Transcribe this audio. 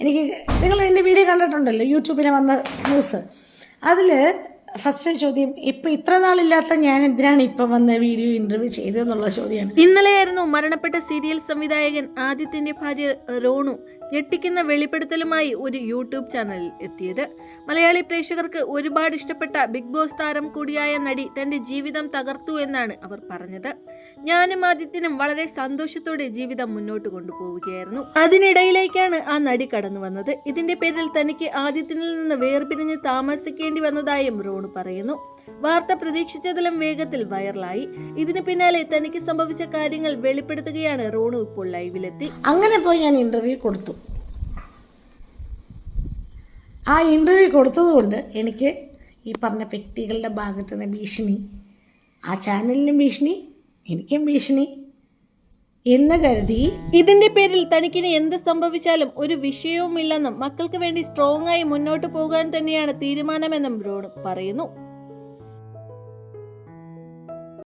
എനിക്ക് നിങ്ങൾ എന്റെ വീഡിയോ കണ്ടിട്ടുണ്ടല്ലോ യൂട്യൂബിൽ വന്ന ന്യൂസ് അതിൽ ഫസ്റ്റ് ചോദ്യം ഇപ്പം ഇത്ര നാളില്ലാത്ത ഞാൻ എന്തിനാണ് ഇപ്പം വന്ന് വീഡിയോ ഇന്റർവ്യൂ ചെയ്തതെന്നുള്ള ചോദ്യമാണ്. ഇന്നലെയായിരുന്നു മരണപ്പെട്ട സീരിയൽ സംവിധായകൻ ആദിത്യന്റെ ഭാര്യ റോണു ഞെട്ടിക്കുന്ന വെളിപ്പെടുത്തലുമായി ഒരു യൂട്യൂബ് ചാനലിൽ എത്തിയത്. മലയാളി പ്രേക്ഷകർക്ക് ഒരുപാട് ഇഷ്ടപ്പെട്ട ബിഗ് ബോസ് താരം കൂടിയായ നടി തന്റെ ജീവിതം തകർത്തു എന്നാണ് അവർ പറഞ്ഞത്. ഞാനും ആദിത്യനും വളരെ സന്തോഷത്തോടെ ജീവിതം മുന്നോട്ട് കൊണ്ടുപോവുകയായിരുന്നു. അതിനിടയിലേക്കാണ് ആ നടി കടന്നു വന്നത്. ഇതിന്റെ പേരിൽ തനിക്ക് ആദിത്യനിൽ നിന്ന് വേർപിരിഞ്ഞ് താമസിക്കേണ്ടി വന്നതായും റോണു പറയുന്നു. വാർത്ത പ്രതീക്ഷിച്ചതിലും വേഗത്തിൽ വൈറലായി. ഇതിനു പിന്നാലെ തനിക്ക് സംഭവിച്ച കാര്യങ്ങൾ വെളിപ്പെടുത്തുകയാണ് റോണു ഇപ്പോൾ ലൈവിലെത്തി. അങ്ങനെ പോയി ഞാൻ ഇന്റർവ്യൂ കൊടുത്തു. ആ ഇന്റർവ്യൂ കൊടുത്തതുകൊണ്ട് എനിക്ക് ഈ പറഞ്ഞ വ്യക്തികളുടെ ഭാഗത്തു നിന്ന് ഭീഷണി ആ ചാനലിനും ഭീഷണി എനിക്കും ഭീഷണി. എന്ന് കരുതി. ഇതിന്റെ പേരിൽ തനിക്കിനി എന്ത് സംഭവിച്ചാലും ഒരു വിഷയവുമില്ലെന്നും മക്കൾക്ക് വേണ്ടി സ്ട്രോങ് ആയി മുന്നോട്ട് പോകാൻ തന്നെയാണ് തീരുമാനമെന്നും റോണു പറയുന്നു.